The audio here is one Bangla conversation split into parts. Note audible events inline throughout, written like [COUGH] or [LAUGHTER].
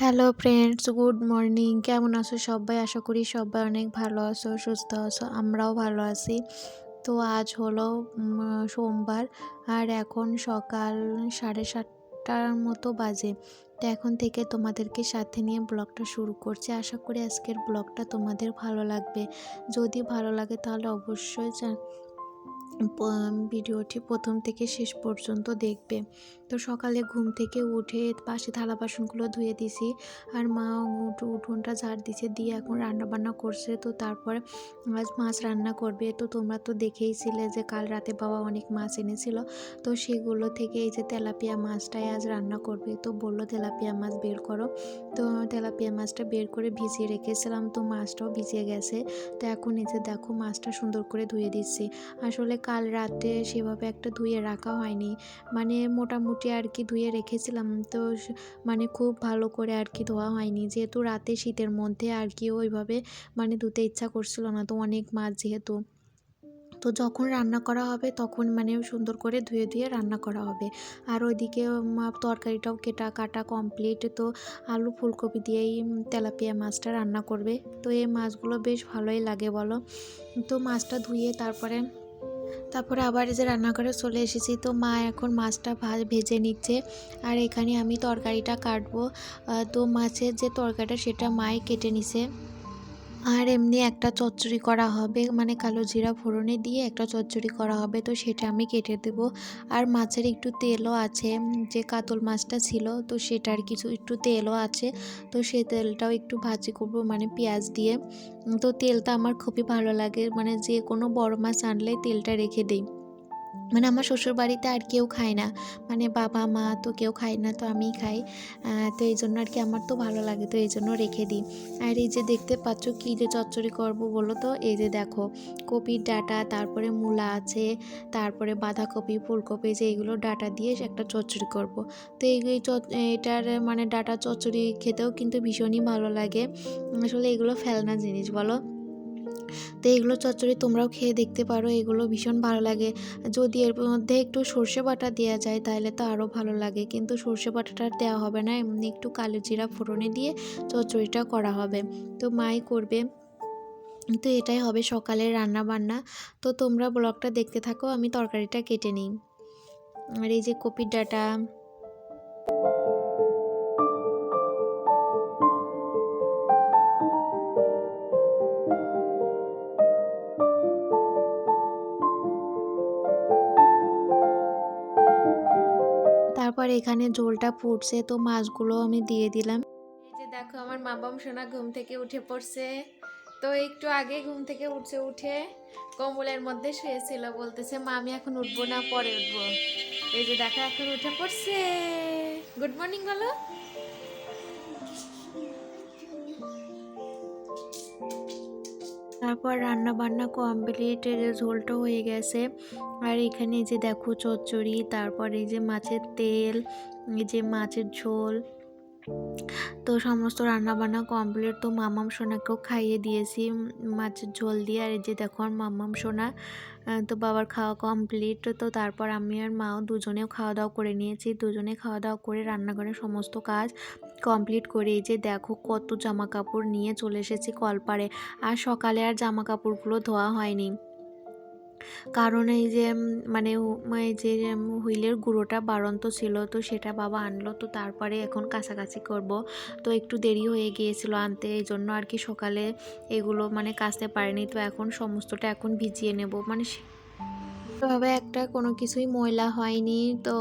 হ্যালো ফ্রেন্ডস গুড মর্নিং কেমন আছো সবাই? আশা করি সবাই অনেক ভালো আছো, সুস্থ আছো, আমরাও ভালো আছি। তো আজ হলো সোমবার, আর এখন সকাল সাড়ে সাতটার মতো বাজে। তো এখন থেকে তোমাদেরকে সাথে নিয়ে ব্লগটা শুরু করছি। আশা করি আজকের ব্লগটা তোমাদের ভালো লাগবে। যদি ভালো লাগে তাহলে অবশ্যই ভিডিওটি প্রথম থেকে শেষ পর্যন্ত দেখবে। তো সকালে ঘুম থেকে উঠে পাশে থালা বাসনগুলো ধুয়ে দিছি। আর মা উঠ- উঠোনটা ঝাড় দিছে, দিয়ে এখন রান্না বান্না করছে। তো তারপর আজ মাছ রান্না করবে। তো তোমরা তো দেখেইছিলে যে কাল রাতে বাবা অনেক মাছ এনেছিল। তো সেগুলো থেকে এই যে তেলাপিয়া মাছটাই আজ রান্না করবে। তো বলল, তেলাপিয়া মাছ বের করো। তো তেলাপিয়া মাছটা বের করে ভিজিয়ে রেখেছিলাম। তো মাছটাও ভিজিয়ে গেছে। তো এখন এই যে দেখো, মাছটা সুন্দর করে ধুয়ে দিচ্ছি। আসলে কাল রাতে সেভাবে একটা ধুয়ে রাখা হয়নি। মানে মোটামুটি আর কি ধুয়ে রেখেছিলাম। তো মানে খুব ভালো করে আর কি ধোয়া হয়নি। যেহেতু রাতে শীতের মধ্যে আর কি ওইভাবে মানে ধুতে ইচ্ছা করছিল না। তো অনেক মাছ যেহেতু। তো যখন রান্না করা হবে তখন মানে সুন্দর করে ধুয়ে ধুয়ে রান্না করা হবে। আর ওইদিকে তরকারিটাও কেটা কাটা কমপ্লিট তো আলু ফুলকপি দিয়েই তেলাপিয়া মাছটা রান্না করবে। তো এই মাছগুলো বেশ ভালোই লাগে বলো। তো মাছটা ধুয়ে তারপরে তারপরে আবার যে রান্নাঘরে চলে এসেছি। তো মা এখন মাছটা ভেজে নিচ্ছে। আর এখানে আমি তরকারিটা কাটবো। তো মাছের যে তরকারিটা সেটা মাই কেটে নিছে। আর এমনি একটা চচ্চড়ি করা হবে মানে কালো জিরা ফোড়নে দিয়ে একটা চচ্চড়ি করা হবে, তো সেটা আমি কেটে দেব। আর মাছের একটু তেলও আছে যে কাতল মাছটা ছিল, তো সেটার কিছু একটু তেলও আছে, তো সেই তেলটাও একটু ভাজি করব মানে পেঁয়াজ দিয়ে। তো তেলটা আমার খুবই ভালো লাগে মানে যে কোনো বড় মাছ আনলে তেলটা রেখে দিই। মানে আমার শ্বশুর বাড়িতে আর কেউ খায় না। মানে বাবা, মা তো কেউ খায় না, তো আমিই খাই। তো এই জন্য আর কি আমার তো ভালো লাগে, তো এই জন্য রেখে দিই। আর এই যে দেখতে পাচ্ছ কী যে চচ্চড়ি করব বলো তো? এই যে দেখো, কপির ডাটা, তারপরে মূলা আছে, তারপরে বাঁধাকপি, ফুলকপি যে এইগুলো ডাটা দিয়ে একটা চচ্চড়ি করব। তো এই এটার মানে ডাটা চচ্চড়ি খেতেও কিন্তু ভীষণই ভালো লাগে। আসলে এগুলো ফেলনা জিনিস বলো। তো এগুলো চচ্চড়ি তোমরাও খেয়ে দেখতে পারো, এগুলো ভীষণ ভালো লাগে। যদি এর মধ্যে একটু সর্ষে বাটা দেওয়া যায় তাহলে তো আরও ভালো লাগে, কিন্তু সর্ষে বাটাটা দেওয়া হবে না, এমনি একটু কালো জিরা ফোড়নে দিয়ে চচ্চড়িটা করা হবে। তো মাই করবে। তো এটাই হবে সকালের রান্না বান্না তো তোমরা ব্লগটা দেখতে থাকো, আমি তরকারিটা কেটে নিই। আর এই যে কপির ডাটা। তারপর এখানে ঝোলটা ফুটছে, তো মাছগুলো আমি দিয়ে দিলাম। এই যে দেখো, আমার মা বাম সোনা ঘুম থেকে উঠে পড়ছে। তো একটু আগে ঘুম থেকে উঠছে, উঠে কম্বলের মধ্যে শুয়েছিল, বলতেছে, মা, আমি এখন উঠবো না, পরে উঠবো। এই যে দেখো, এখন উঠে পড়ছে। গুড মর্নিং বলো। তারপর রান্না বান্না কমপ্লিট ঝোলটা হয়ে গেছে। আর এখানে যে দেখো চচ্চড়ি, তারপর এই যে মাছের তেল, এই যে মাছের ঝোল। তো সমস্ত রান্নাবান্না কমপ্লিট তো মামাম সোনাকেও খাইয়ে দিয়েছি মাছের ঝোল দিয়ে। আর এই যে দেখো মামাম সোনা তো বাবার খাওয়া কমপ্লিট তো তারপর আমি আর মাও দুজনেও খাওয়া দাওয়া করে নিয়েছি। দুজনে খাওয়া দাওয়া করে রান্নাঘরের সমস্ত কাজ কমপ্লিট করে এই যে দেখো কত জামা কাপড় নিয়ে চলে এসেছি কলপাড়ে আর সকালে আর জামা কাপড়গুলো ধোয়া হয়নি। কারণ এই যে মানে এই যে হুইলের গুঁড়োটা বাড়ন্ত ছিল, তো সেটা বাবা আনলো। তো তারপরে এখন কাছাকাছি করব। তো একটু দেরি হয়ে গিয়েছিল আনতে, এই জন্য আর কি সকালে এগুলো মানে কাচতে পারেনি। তো এখন সমস্তটা এখন ভিজিয়ে নেব। মানে এভাবে একটা কোনো কিছুই ময়লা হয়নি। তো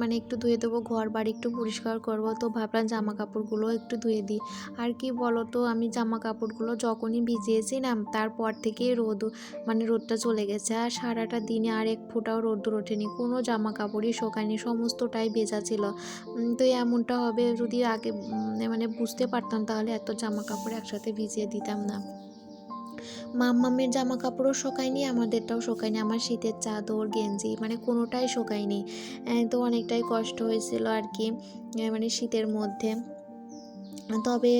মানে একটু ধুয়ে দেবো ঘর বাড়ি একটু পরিষ্কার করব। তো ভাবলাম জামা কাপড়গুলো একটু ধুয়ে দিই। আর কি বলো তো আমি জামা কাপড়গুলো যখনই ভিজিয়েছি না, তারপর থেকে রোদ মানে রোদটা চলে গেছে। আর সারাটা দিনে আর এক ফোঁটাও রোদ্দুর ওঠেনি। কোনো জামা কাপড়ই শোকায়নি, সমস্তটাই ভেজা ছিল। তো এমনটা হবে, যদি আগে মানে বুঝতে পারতাম তাহলে এত জামা কাপড় একসাথে ভিজিয়ে দিতাম না। মাম্মামের জামা কাপড়ও শোকায়নি, আমাদেরটাও শোকায়নি, আমার শীতের চাদর, গেঞ্জি মানে কোনোটাই শোকায়নি। তো অনেকটাই কষ্ট হয়েছিল আর কি মানে শীতের মধ্যে। তবে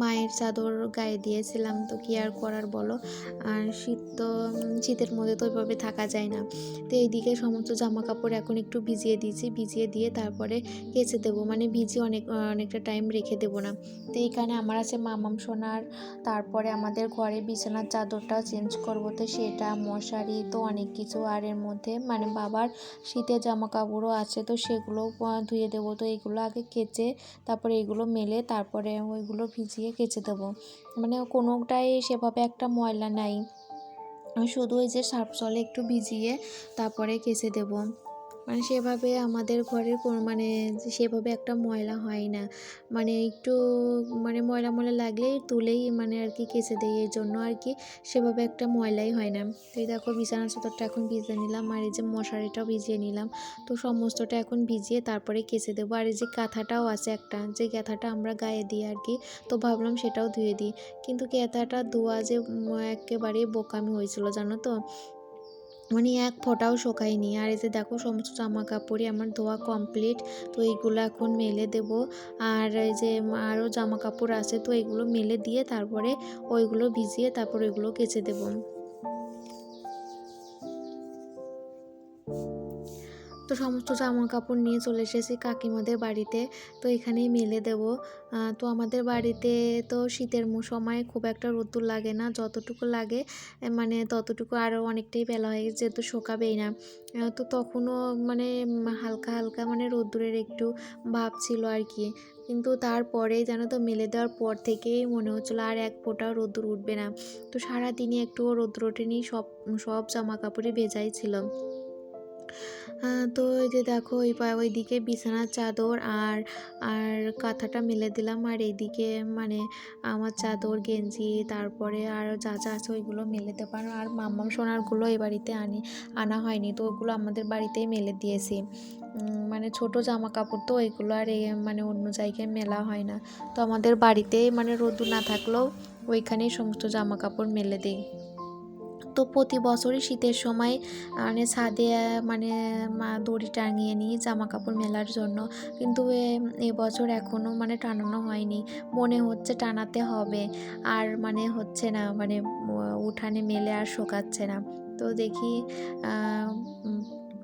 মায়ের চাদর গায়ে দিয়েছিলাম, তো কি আর করার বলো? আর শীত তো, শীতের মধ্যে তো ওইভাবে থাকা যায় না। তো এইদিকে সমস্ত জামা কাপড় এখন একটু ভিজিয়ে দিয়েছি, ভিজিয়ে দিয়ে তারপরে কেচে দেবো। মানে ভিজিয়ে অনেক, অনেকটা টাইম রেখে দেবো না। তো এইখানে আমার আছে মামাম সোনার, তারপরে আমাদের ঘরে বিছানার চাদরটা চেঞ্জ করব। তো সেটা, মশারি, তো অনেক কিছু। আর এর মধ্যে মানে বাবার শীতের জামা কাপড়ও আছে, তো সেগুলো ধুয়ে দেবো। তো এগুলো আগে কেচে, তারপরে এগুলো মেলে, তারপরে ওইগুলো ভিজিয়ে কেচে দেবো। মানে কোনোটাই সেভাবে একটা ময়লা নাই। শুধু ওই যে সার্ফ জলে একটু ভিজিয়ে তারপরে কেচে দেবো। মানে সেভাবে আমাদের ঘরের মানে সেভাবে একটা ময়লা হয় না। মানে একটু মানে ময়লা ময়লা লাগলেই তুলেই মানে আর কি কেচে দেয় এর জন্য আর কি সেভাবে একটা ময়লাই হয় না। তো এই দেখো বিছানা চাদরটা এখন ভিজিয়ে নিলাম আর এই যে মশারিটাও ভিজিয়ে নিলাম। তো সমস্তটা এখন ভিজিয়ে তারপরে কেচে দেবো। আর এই যে কাঁথাটাও আছে একটা, যে কাঁথাটা আমরা গায়ে দিই আর কি, তো ভাবলাম সেটাও ধুয়ে দিই। কিন্তু কাঁথাটা ধোয়া যে একেবারেই বোকামি হয়েছিল, জানো তো? মানে এক ফোঁটাও শোকায়নি। আর এই যে দেখো সমস্ত জামা কাপড়ই আমার ধোয়া কমপ্লিট তো এইগুলো এখন মেলে দেব। আর এই যে আরও জামা কাপড় আছে, তো এগুলো মেলে দিয়ে তারপরে ওইগুলো ভিজিয়ে তারপর ওইগুলো কেচে দেবো। তো সমস্ত জামা কাপড় নিয়ে চলে এসেছি কাকিমাদের বাড়িতে। তো এখানেই মেলে দেব। তো আমাদের বাড়িতে তো শীতের সময় খুব একটা রোদ্দুর লাগে না, যতটুকু লাগে মানে ততটুকু আরও অনেকটাই বেলা হয়ে গেছে, যেহেতু শোকাবেই না। তো তখনও মানে হালকা হালকা মানে রোদ্দুরের একটু ভাব ছিল আর কি। কিন্তু তারপরে জানো তো মেলে দেওয়ার পর থেকেই মনে হচ্ছিল আর এক ফোঁটাও রোদ্দুর উঠবে না। তো সারাদিনই একটু রোদ্দুর ওঠেনি, সব সব জামা কাপড়ই ভেজাই ছিল। তো এই যে দেখো ওই পা ওইদিকে বিছানার চাদর আর আর কাঁথাটা মেলে দিলাম। আর এইদিকে মানে আমার চাদর, গেঞ্জি, তারপরে আর যা যা আছে ওইগুলো মেলে দেবো আর- মাম্মাম সোনারগুলো এই বাড়িতে আনি, আনা হয়নি, তো ওগুলো আমাদের বাড়িতেই মেলে দিয়েছি। মানে ছোট জামা কাপড় তো ওইগুলো আর মানে অন্য জায়গায় মেলা হয় না। তো আমাদের বাড়িতে মানে রোদু না থাকলেও ওইখানেই সমস্ত জামা কাপড় মেলে দিই। তো প্রতি বছরই শীতের সময় মানে ছাদে মানে দড়ি টাঙিয়ে নিই জামা কাপড় মেলার জন্য। কিন্তু এবছর এখনও মানে টানানো হয়নি। মনে হচ্ছে টানাতে হবে। আর মানে হচ্ছে না মানে উঠানে মেলে আর শোকাচ্ছে না। তো দেখি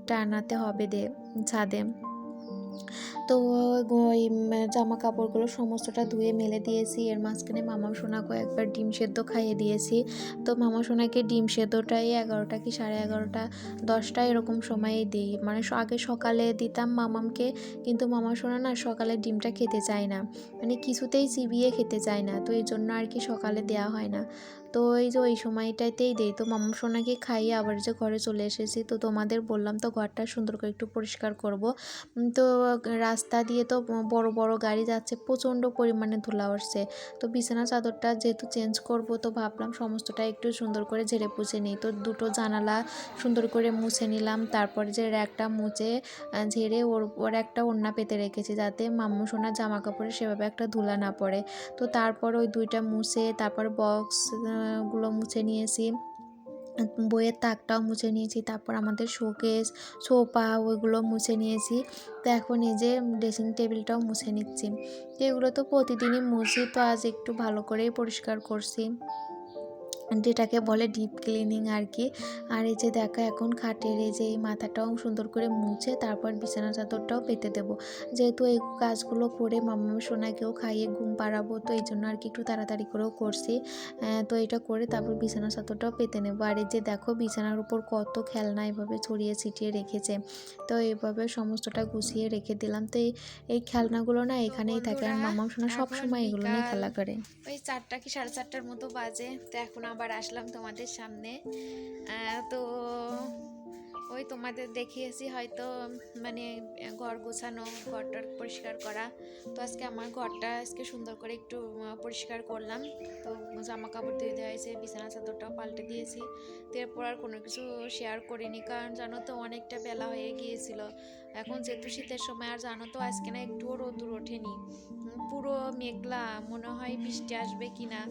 টানাতে হবে দে, ছাদে। তো ওই জামা কাপড়গুলো সমস্তটা ধুয়ে মেলে দিয়েছি। এর মাঝখানে মামা সোনাকে একবার ডিম সেদ্ধ খাইয়ে দিয়েছি। তো মামা সোনাকে ডিম সেদ্ধটাই এগারোটা কি সাড়ে এগারোটা, দশটা এরকম সময়ে দিই। মানে আগে সকালে দিতাম মামামকে, কিন্তু মামা সোনা না সকালে ডিমটা খেতে চায় না। মানে কিছুতেই চিবিয়ে খেতে চায় না, তো এই জন্য আর কি সকালে দেওয়া হয় না। তো এই যে ওই সময়টাতেই দেই। তো মামা সোনাকে খাইয়ে আবার যে ঘরে চলে এসেছি, তো তোমাদের বললাম তো ঘরটা সুন্দর করে একটু পরিষ্কার করব। তো রাস্তা দিয়ে তো বড় বড় গাড়ি যাচ্ছে, প্রচণ্ড পরিমাণে ধুলা উঠছে। তো বিছানা চাদরটা যেহেতু চেঞ্জ করব, তো ভাবলাম সমস্তটা একটু সুন্দর করে ঝেড়ে পুছে নিই। তো দুটো জানালা সুন্দর করে মুছে নিলাম, তারপরে যে র্যাকটা মুছে ঝেড়ে ওর ওর একটা ওড়না পেতে রেখেছি যাতে মাম্মু সোনার জামা কাপড়ে সেভাবে একটা ধুলা না পড়ে। তো তারপর ওই দুইটা মুছে, তারপর বক্সগুলো মুছে নিয়েছি। বইয়ের তাকটাও মুছে নিয়েছি, তারপর আমাদের শোকেস সোফা ওইগুলো মুছে নিয়েছি। তো এখন এই যে ড্রেসিং টেবিলটাও মুছে নিচ্ছি। এগুলো তো প্রতিদিনই মুছি, তো আজ একটু ভালো করেই পরিষ্কার করছি। যেটাকে বলে ডিপ ক্লিনিং আর কি আর এই যে দেখো, এখন খাটের এই যে এই মাথাটাও সুন্দর করে মুছে তারপর বিছানা চাদরটাও পেতে দেবো। যেহেতু এই কাজগুলো করে মাম্মা সোনাকেও খাইয়ে ঘুম পাড়াবো, তো এই জন্য আর কি একটু তাড়াতাড়ি করেও করছি। তো এটা করে তারপর বিছানা চাদরটাও পেতে নেব। আর এই যে দেখো, বিছানার উপর কত খেলনা এভাবে ছড়িয়ে ছিটিয়ে রেখেছে। তো এইভাবে সমস্তটা গুছিয়ে রেখে দিলাম। তো এই এই খেলনাগুলো না এখানেই থাকে। আর মাম্মা সোনা সব এখন সময় এগুলো নিয়ে খেলা করে। ওই চারটা কি সাড়ে চারটার মতো বাজে? তো এখন আবার আসলাম তোমাদের সামনে। তো ওই তোমাদের দেখিয়েছি হয়তো মানে ঘর গোছানো ঘরটার পরিষ্কার করা। তো আজকে আমার ঘরটা আজকে সুন্দর করে একটু পরিষ্কার করলাম। তো জামা কাপড় ধুয়ে দেওয়া হয়েছে বিছানা চাদরটাও পাল্টে দিয়েছি। তো এরপর আর কোনো কিছু শেয়ার করিনি কারণ জানো তো অনেকটা বেলা হয়ে গিয়েছিল। এখন যেহেতু শীতের সময় আর জানো তো আজকে না একটুও রোদ্দুর ওঠেনি পুরো মেঘলা মনে হয় বৃষ্টি আসবে কিনা। আহ,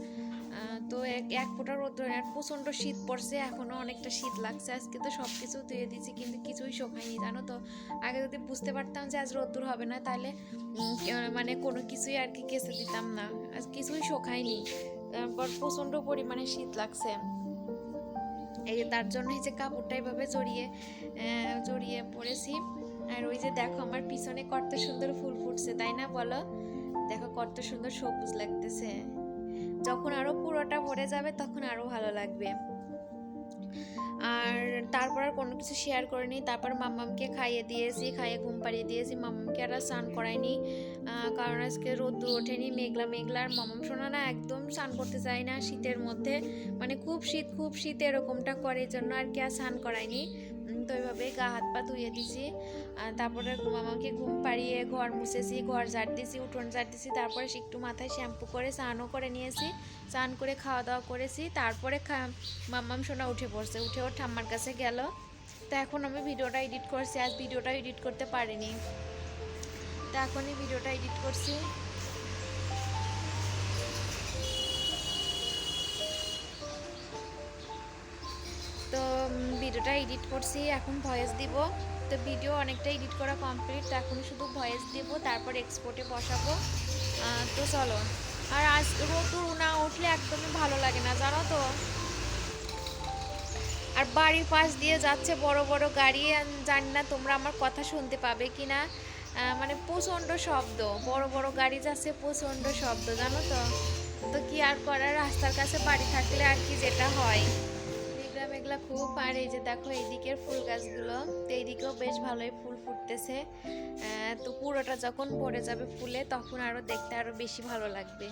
তো এক ফোঁটা রোদ্র আর প্রচণ্ড শীত পড়ছে, এখনও অনেকটা শীত লাগছে। আজকে তো সব কিছু ধুয়ে দিয়েছি, কিন্তু কিছুই শোকায়নি, জানো তো? আগে যদি বুঝতে পারতাম যে আজ রোদ্দুর হবে না, তাহলে মানে কোনো কিছুই আর কি কেসে দিতাম না। আজ কিছুই শোকায়নি, তারপর প্রচণ্ড পরিমাণে শীত লাগছে। এই তার জন্য এই যে কাপড়টা এভাবে জড়িয়ে জড়িয়ে পড়েছি। আর ওই যে দেখো আমার পিছনে কত সুন্দর ফুল ফুটছে, তাই না বলো? দেখো কত সুন্দর সবুজ লাগতেছে। যখন আরও পুরোটা ভরে যাবে তখন আরও ভালো লাগবে। আর তারপর আর কোনো কিছু শেয়ার করিনি। তারপর মাম্মামকে খাইয়ে দিয়েছি, খাইয়ে ঘুম পাড়িয়ে দিয়েছি। মাম্মামকে আর স্নান করাইনি। কারণ আজকে রোদ্দুর ওঠেনি, মেঘলা মেঘলা। আর মামাম শোনা না, একদম স্নান করতে চায় না শীতের মধ্যে। মানে খুব শীত খুব শীত এরকমটা করে জন্য আর কি আর স্নান করাইনি। তো ওইভাবে গা হাত পা ধুয়ে দিছি। তারপরে মামাকে ঘুম পাড়িয়ে ঘর মুছেছি, ঘর ঝাড় দিয়েছি উঠোন ঝাড় দিয়েছি তারপরে একটু মাথায় শ্যাম্পু করে স্নানও করে নিয়েছি, স্নান করে খাওয়া দাওয়া করেছি, তারপরে মাম্মাম সোনা উঠে পড়ছে, উঠে ওর ঠাম্মার কাছে গেল। তো এখন আমি ভিডিওটা এডিট করছি, আজ ভিডিওটা এডিট করতে পারিনি। তো এখনই ভিডিওটা এডিট করছি। তো ভিডিওটা এডিট করছি, এখন ভয়েস দিব। তো ভিডিও অনেকটা এডিট করা কমপ্লিট তো এখন শুধু ভয়েস দিব, তারপর এক্সপোর্টে বসাবো। তো চলো। আর আজ রোদুর না উঠলে একদমই ভালো লাগে না, জানো তো? আর বাড়ির পাশ দিয়ে যাচ্ছে বড় বড় গাড়ি জানি না তোমরা আমার কথা শুনতে পাবে কি না মানে প্রচণ্ড শব্দ, বড় বড় গাড়ি যাচ্ছে প্রচণ্ড শব্দ, জানো তো? তো কি আর করার, রাস্তার কাছে বাড়ি থাকলে আর কি যেটা হয়? মেঘলা খুব আর এই যে দেখো এইদিকের ফুল গাছগুলো, তো এইদিকেও বেশ ভালোই ফুল ফুটতেছে। তো পুরোটা যখন ভরে যাবে ফুলে, তখন আরও দেখতে আরও বেশি ভালো লাগবে।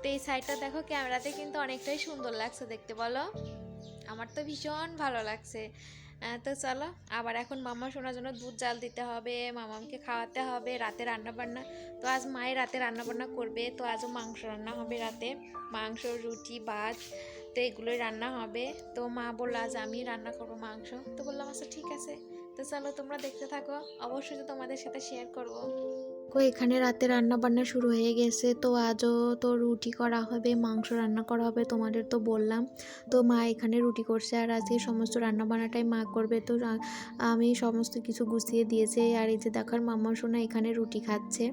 তো এই সাইডটা দেখো ক্যামেরাতে কিন্তু অনেকটাই সুন্দর লাগছে দেখতে, বলো? আমার তো ভীষণ ভালো লাগছে। তো চলো, আবার এখন মামা শোনার জন্য দুধ জাল দিতে হবে, মামামকে খাওয়াতে হবে, রাতে রান্না বান্না তো আজ মায়ের রাতে রান্না বান্না করবে, তো আজও মাংস রান্না হবে রাতে। মাংস, রুটি, ভাত তো এগুলোই রান্না হবে। তো মা বলল, আজ আমি রান্না করব মাংস। তো বললাম আচ্ছা ঠিক আছে। তো চলো তোমরা দেখতে থাকো। অবশ্যই তোমাদের সাথে শেয়ার করব। তো এখানে রাতে রান্না বান্না শুরু হয়ে গেছে। তো আজও তো রুটি করা হবে, মাংস রান্না করা হবে, তোমাদের তো বললাম। তো মা এখানে রুটি করছে আর আজকে সমস্ত রান্না বান্নাটাই মা করবে। তো আমি সমস্ত কিছু গুছিয়ে দিয়েছি। আর এই যে দেখার মামা শোনা, এখানে রুটি খাচ্ছে।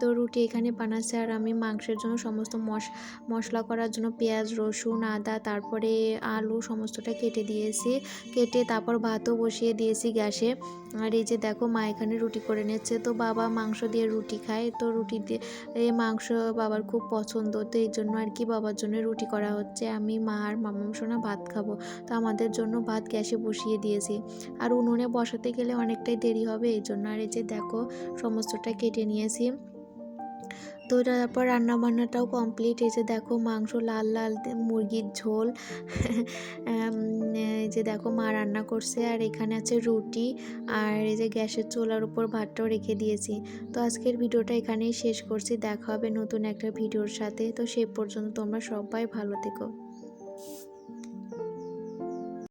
তো রুটি এখানে বানাচ্ছে আর আমি মাংসের জন্য সমস্ত মশ, মশলা করার জন্য পেঁয়াজ, রসুন, আদা, তারপরে আলু, সমস্তটা কেটে দিয়েছি। কেটে তারপর ভাতও বসিয়ে দিয়েছি গ্যাসে। আর এই যে দেখো মা এখানে রুটি করে নিচ্ছে। তো বাবা মাংস দিয়ে রুটি খায়। তো রুটি দিয়ে এই মাংস বাবার খুব পছন্দ। তো এই জন্য আর কি বাবার জন্য রুটি করা হচ্ছে। আমি, মা আর মামাম সোনা ভাত খাব। তো আমাদের জন্য ভাত গ্যাসে বসিয়ে দিয়েছি। আর উনুনে বসাতে গেলে অনেকটাই দেরি হবে। এই জন্য আর এই যে দেখো সমস্তটা কেটে নিয়েছি। তো তারপর রান্না বান্নাটাও কমপ্লিট এই যে দেখো মাংস লাল লাল মুরগির ঝোল। [LAUGHS] এই যে দেখো মা রান্না করছে আর এখানে আছে রুটি আর এই যে গ্যাসের চুলার উপর ভাতটাও রেখে দিয়েছি। তো আজকের ভিডিওটা এখানেই শেষ করছি। দেখা হবে নতুন একটা ভিডিওর সাথে। তো সে পর্যন্ত তোমরা সবাই ভালো থেকো।